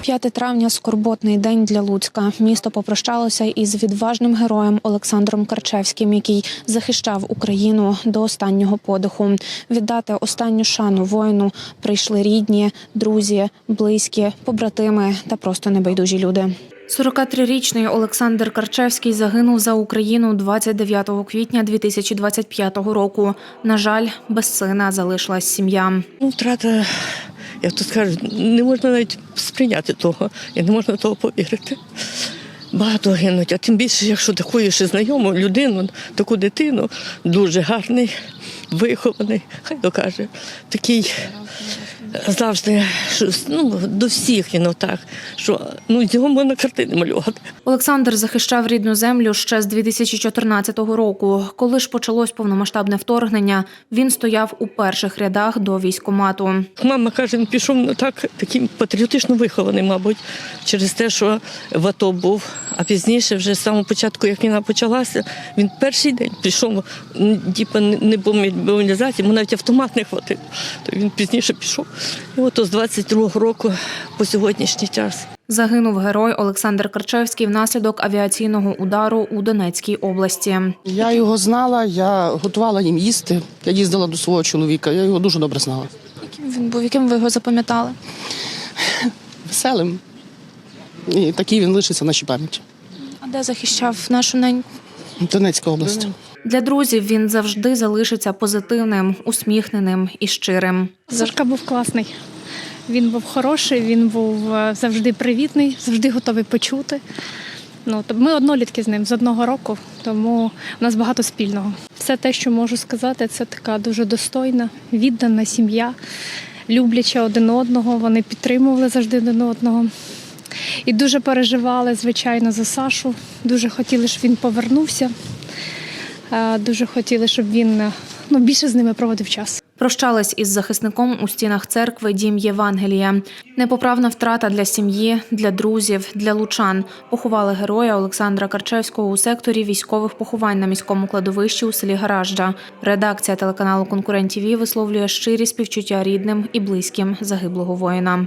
5 травня скорботний день для Луцька. Місто попрощалося із відважним героєм Олександром Карчевським, який захищав Україну до останнього подиху. Віддати останню шану воїну прийшли рідні, друзі, близькі, побратими та просто небайдужі люди. 43-річний Олександр Карчевський загинув за Україну 29 квітня 2025 року. На жаль, без сина залишилась сім'я. Ну, втрата, як то скажу, не можна навіть сприйняти того, і не можна того повірити. Багато гинуть, а тим більше, якщо такою ще знайому людину, таку дитину, дуже гарний, вихований, хай докаже, такий завжди ну, до всіх він отак, що ну, його можна картини малювати. Олександр захищав рідну землю ще з 2014 року. Коли ж почалось повномасштабне вторгнення, він стояв у перших рядах до військомату. Мама каже, він пішов не так таким патріотично вихований, мабуть, через те, що в АТО був. А пізніше, вже з самого початку, як війна почалася, він перший день пішов, м, типу, не не був мобілізації, йому навіть автомат не хватив. То він пізніше пішов. І от з 22-го року по сьогоднішній час. Загинув герой Олександр Карчевський внаслідок авіаційного удару у Донецькій області. Я його знала, я готувала їм їсти. Я їздила до свого чоловіка, я його дуже добре знала. Яким він був? Яким ви його запам'ятали? Веселим. І такий він лишиться в нашій пам'яті. А де захищав нашу неньку? Донецька область. Для друзів він завжди залишиться позитивним, усміхненим і щирим. Сашка був класний. Він був хороший, він був е, завжди привітний, завжди готовий почути. Ну, ми однолітки з ним з одного року, тому у нас багато спільного. Все те, що можу сказати, це така дуже достойна, віддана сім'я, любляча один одного. Вони підтримували завжди один одного. І дуже переживали, звичайно, за Сашу. Дуже хотіли, щоб він повернувся. Е, Дуже хотіли, щоб він е, ну, більше з ними проводив час. Прощались із захисником у стінах церкви Дім Євангелія. Непоправна втрата для сім'ї, для друзів, для лучан. Поховали героя Олександра Карчевського у секторі військових поховань на міському кладовищі у селі Гаражджа. Редакція телеканалу Конкурент ТІВІ висловлює щирі співчуття рідним і близьким загиблого воїна.